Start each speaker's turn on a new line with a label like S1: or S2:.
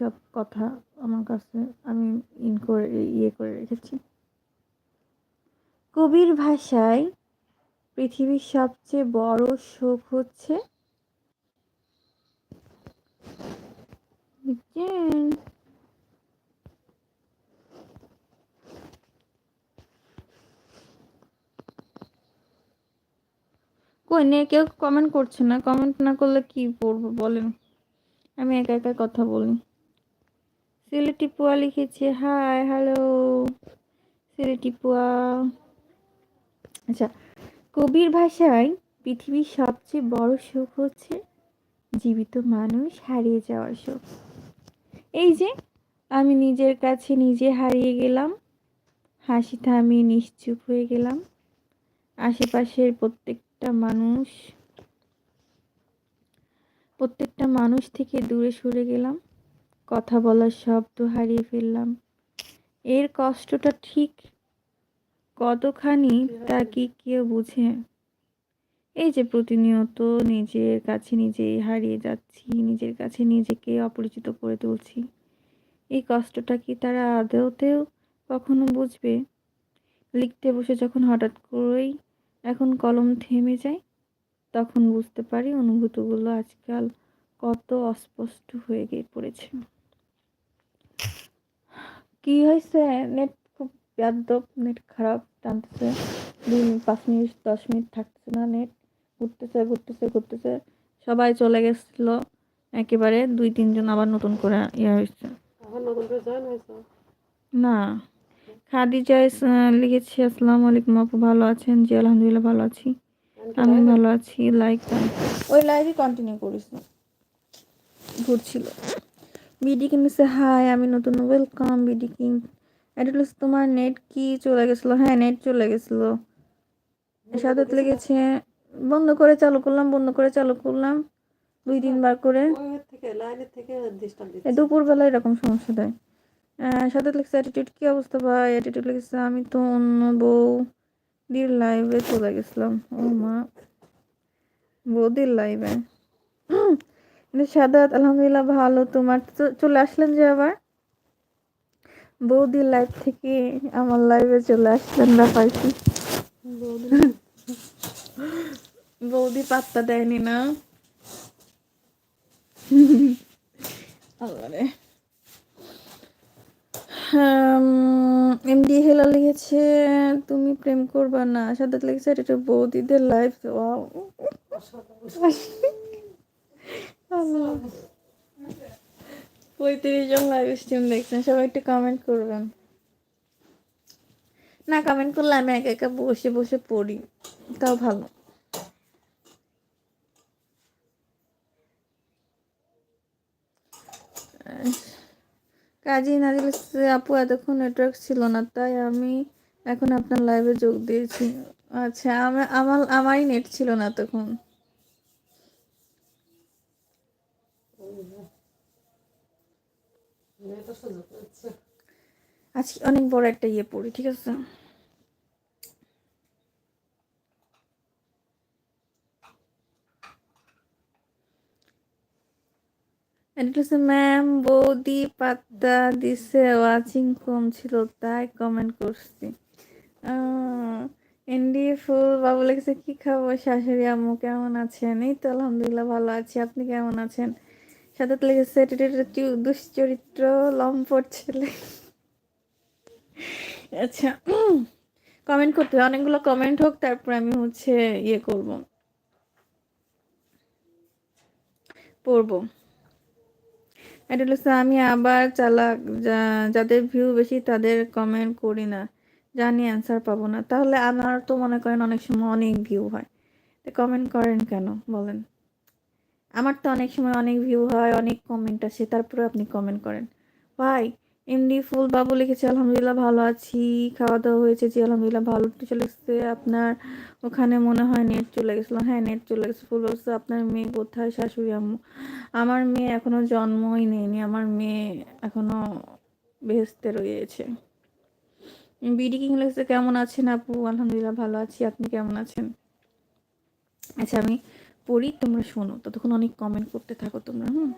S1: সব কথা আমার কাছে আমি ইন করে ইয়ে করে রেখেছি। কবির ভাষায় পৃথিবীর সবচেয়ে বড় সুখ হচ্ছে? কই নে, কেউ কমেন্ট করছে না। কমেন্ট না করলে কি পড়ব বলেন? আমি একা একা কথা বলি। সিলেটি পুয়া লিখেছে। হাই হ্যালো সিলেটি পুয়া আচ্ছা কবির ভাষায় পৃথিবীর সবচেয়ে বড় সুখ হচ্ছে জীবিত মানুষ হারিয়ে যাওয়ার সুখ। এই যে, আমি নিজের কাছে নিজে হারিয়ে গেলাম, হাসি থামিয়ে নিশ্চুপ হয়ে গেলাম, আশেপাশের প্রত্যেকটা মানুষ প্রত্যেকটা মানুষ থেকে দূরে সরে গেলাম কথা বলার শব্দ হারিয়ে ফেললাম। এর কষ্টটা ঠিক কতখানি তা কি কেউ বুঝে? এই যে প্রতিনিয়ত নিজের কাছে নিজেই হারিয়ে যাচ্ছি, নিজের কাছে নিজেকে অপরিচিত করে তুলছি। এই কষ্টটা কি তারা আদৌতেও কখনো বুঝবে? লিখতে বসে যখন হঠাৎ করেই এখন কলম থেমে যায়, তখন বুঝতে পারি অনুভূতিগুলো আজকাল কত অস্পষ্ট হয়ে গিয়ে পড়েছে। কি হয়েছে নেট খুব ব্যাদ্যপ নেট খারাপ টানতেছে। দুই পাঁচ মিনিট দশ মিনিট থাকতেছে না নেট ঘুরতেছে ঘুরতেছে ঘুরতেছে। সবাই চলে গেছিল। একেবারে দুই তিনজন আবার নতুন করে ইয়ে হয়েছে? না। খাদিজা ইস- আহ, লিখেছি আসসালামু আলাইকুম আপু ভালো আছেন? জি আলহামদুলিল্লাহ ভালো আছি। আমি ভালো আছি লাইক ওই লাইভই কন্টিনিউ করিস ঘুরছিল। বিডি কিং সে হাই, আমি নতুন ওয়েলকাম, বিডি কিং। এটা তোমার নেট কি চলে গেছিল? হ্যাঁ নেট চলে গেছিল। সাথে লেগেছে বন্ধ করে চালু করলাম, বন্ধ করে চালু করলাম। দুই তিনবার করে। দুপুরবেলা এরকম সমস্যা দেয়। সাথে লিখছে অ্যাটিটিউড কী অবস্থা ভাই? অ্যাটিটিউড লিখছে আমি তো অন্য বউ দির লাইভে চলে গেছিলাম। ও মা। বৌদির লাইভে সাদাত, আলহামদুলিল্লাহ ভালো। তোমার চলে আসলেন যে আবার? বৌদির লাইভ থেকে আমার লাইভে চলে আসলেন ব্যাপার কি বৌদি। পাত্তা দেয়নি না? আল্লাহ রে। এমডি হেলা লিখেছে, তুমি প্রেম করবা না। সাদাত লিখেছে, এটা বৌদিদের লাইফ পঁয়ত্রিশ জন লাইভ স্ট্রিম দেখছেন, সবাই একটু কমেন্ট করবেন। না কমেন্ট করলে আমি একা একা বসে বসে পড়ি, তাও ভালো। কাজী আপু এতক্ষণ নেটওয়ার্ক ছিল না, তাই আমি এখন আপনার লাইভে যোগ দিয়েছি। আচ্ছা আমার, আমারই নেট ছিল না তখন। আজকে অনেক বড় একটা ইয়ে পড়ি, ঠিক আছে? ম্যাম বৌদি পাত্তা দিছে ওয়াচিং কম ছিল, তাই কমেন্ট করছি। এনডি ফুল বাবু লেগেছে কি খাব? শাশুড়ি আম্মু কেমন আছেন? এই তো আলহামদুলিল্লাহ ভালো আছি। আপনি কেমন আছেন? সাথে তো লেগেছে দুশ্চরিত্র লম্পট ছেলে। আচ্ছা কমেন্ট করতে অনেকগুলো কমেন্ট হোক, তারপর আমি হচ্ছে ইয়ে করব। পড়ব। এটা আমি আবার চালাক যাদের ভিউ বেশি, তাদের কমেন্ট করি না। জানি অ্যান্সার পাবো না। তাহলে আমার তো মনে করেন অনেক সময় অনেক ভিউ হয়। কমেন্ট করেন কেন? বলেন। আমার তো অনেক সময় অনেক ভিউ হয়, অনেক কমেন্ট আসে তারপরে আপনি কমেন্ট করেন। ভাই এমডি ফুল বাবু লিখেছে, আলহামদুলিল্লাহ ভালো আছি খাওয়া দাওয়া হয়েছে জি, আলহামদুলিল্লাহ ভালো চলে এসছে আপনার ওখানে মনে হয় নেট চলে গেছিল হ্যাঁ নেট চলে গেছে, ফুল বলছে আপনার মেয়ে কোথায়? শাশুড়ি আম্মু? আমার মেয়ে এখনও জন্মই নেয়নি, আমার মেয়ে এখনও বেহেস্তে রয়েছে। বিডি কিং লিখছে, কেমন আছেন আপু? আলহামদুলিল্লাহ ভালো আছি, আপনি কেমন আছেন? আচ্ছা আমি পড়ি তোমরা শোনো। ততক্ষণ অনেক কমেন্ট করতে থাকো তোমরা হুম?